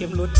ข็มลุด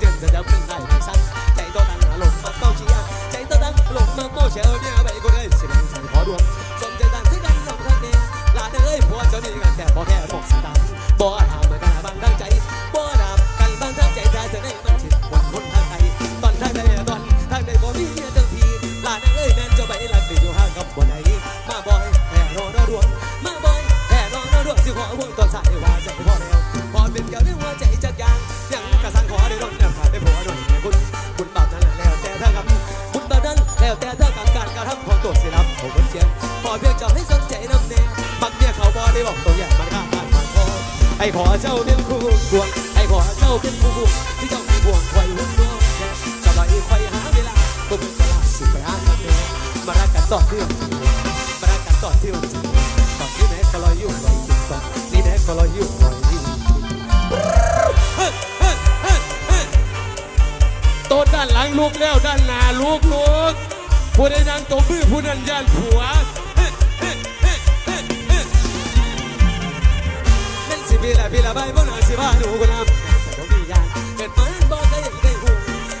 trên giờ đóng mình lại không sẵn. Chạy to tăng là lộn mặt bao chỉ ăn. Chạy to tăng lộn mặt bao trẻ ơi nha, vậy cô đây sẽ đang phải khó đuông. Xong chạy tăng thích ăn lòng thân nè. Là nơi ơi phố cho đi ngàn thẻ bỏ thẻ bỏ xì tăng bỏ à Braca tortiu, tortiu né coloiu, tortiu né coloiu, coloiu. ต้นด้านหลังลูกแล้วด้านหน้าลูกลูกผู้ใดนั่งตบมือผู้นั้นย่านผัวเป็นสิบีละบีละใบบ่น่าสิว่าหนูกูนำแต่บ่มียานเกิดมาบ่ได้ให้หู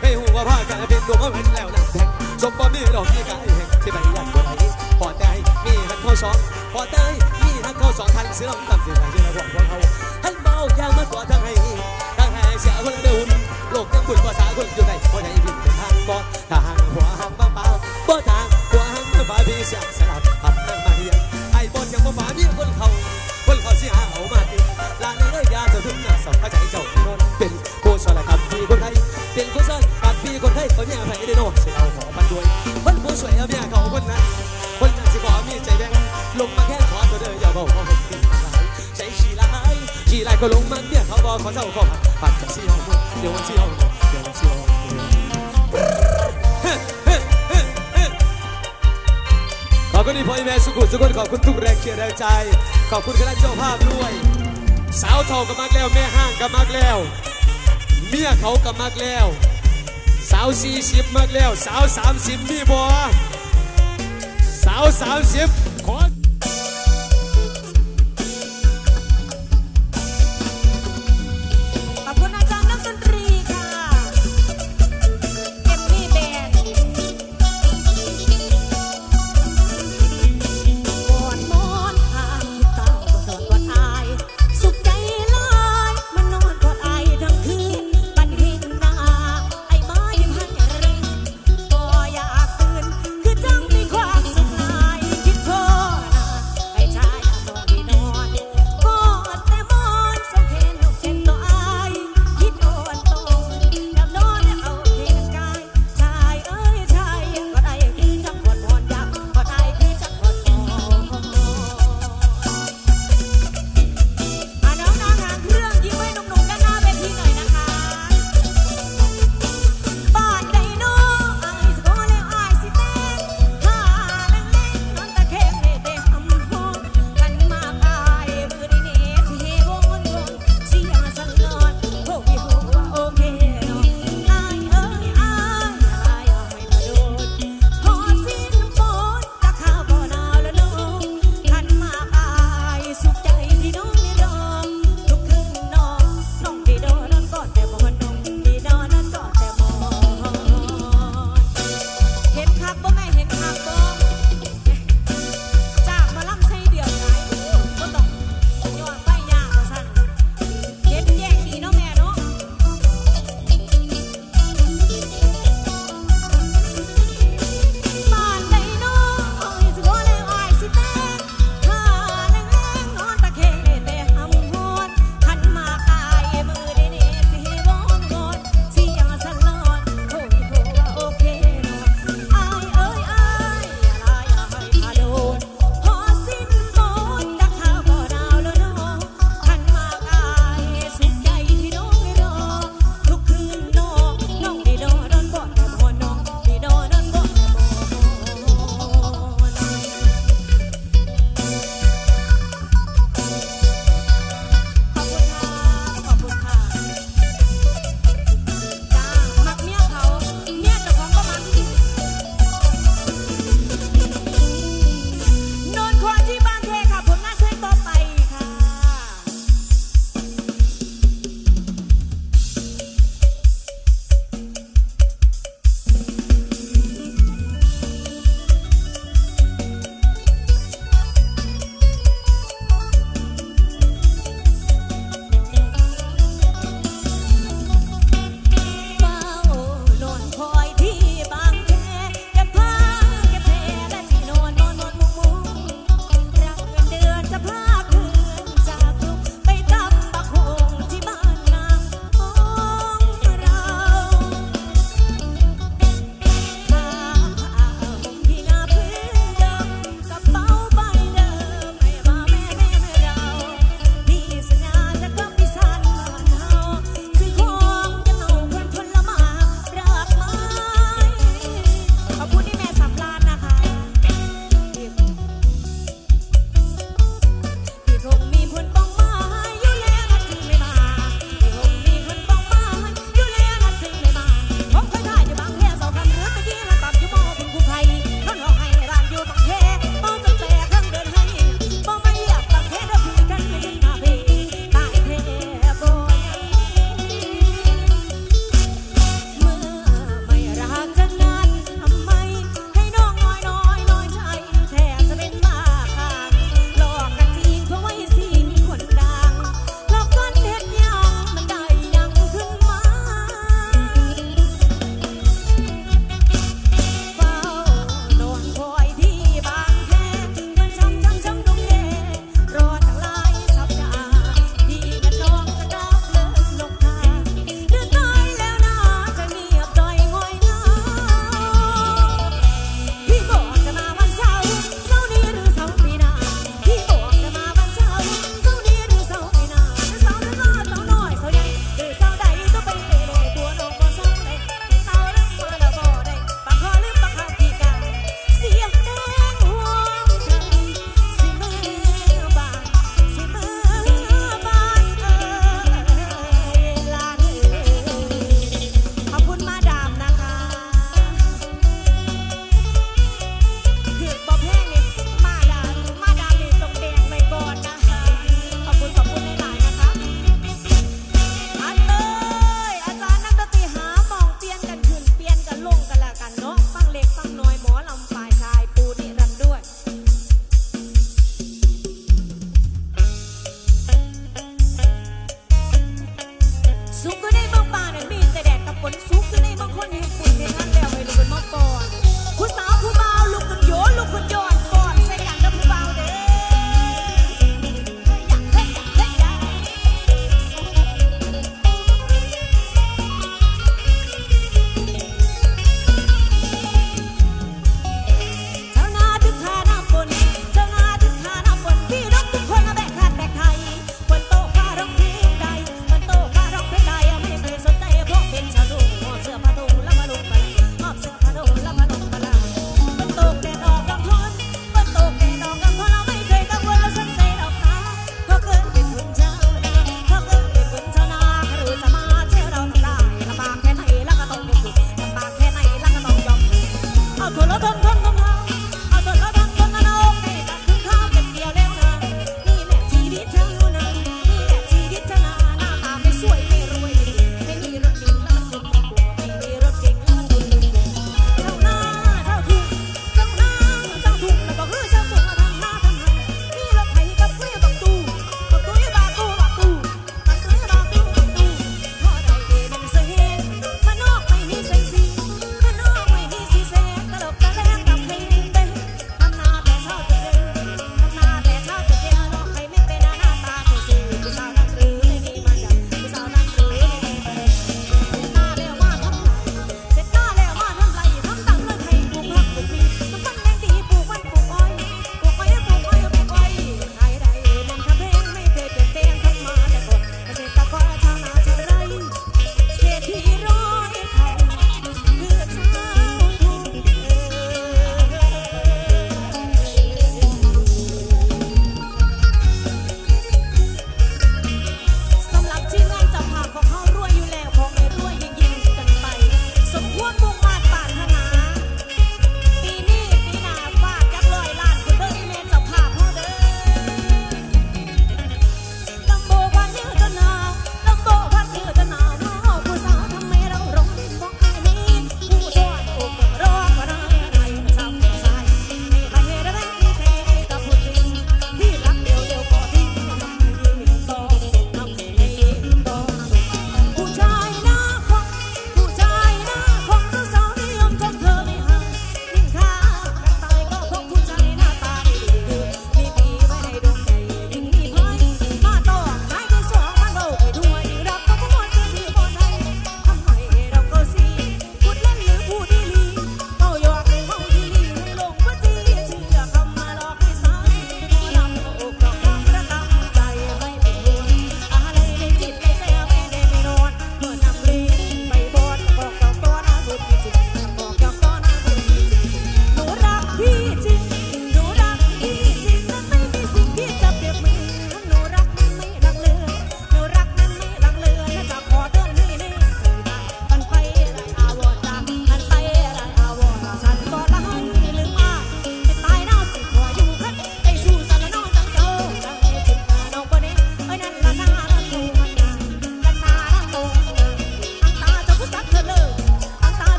ได้หูว่าพากันเป็นตัมาเป็นแล้วนะแทงสมบ่มีดอกที่กายแห่งที่ใบยันบ่ได้ พอใจมีทั้งข้อสองพอเตยมีทั้งเขาสองทางเสือลำต่ำเสียงเสียงระหวงพวกเขาหันเมาอย่างมาตัวทั้งให้ทั้งให้เสียคนเดินโลกยังบุญภาษาคนอยู่ในพอใจผิดเป็นทางบ่ทางหัวหางบ้างเปล่าบ่ทางหัวหางบ้าพี่เสียงสลับหับนั่งมาเรียนไอ้บ่เสียงบ่มามีคนเขาคนเขาเสียเอามาติลานเลยยาจะถึงหน้าสองพระใจเจ้า ขอเศร้าขอหักปัดกับซี่ห้องเดี๋ยววันซี่ห้องเดี๋ยววันซี่ห้องขอบคุณที่พ่อแม่สุขุสุขุขอบคุณทุกแรงเชียร์แรงใจ ขอบคุณคณะเจ้าภาพด้วย สาวเทองกับมักแล้วแม่ห้างกับมักแล้วเมียเขากับมักแล้วสาวสี่สิบมักแล้ว สาวสามสิบมีบ่สาวสาวสิบ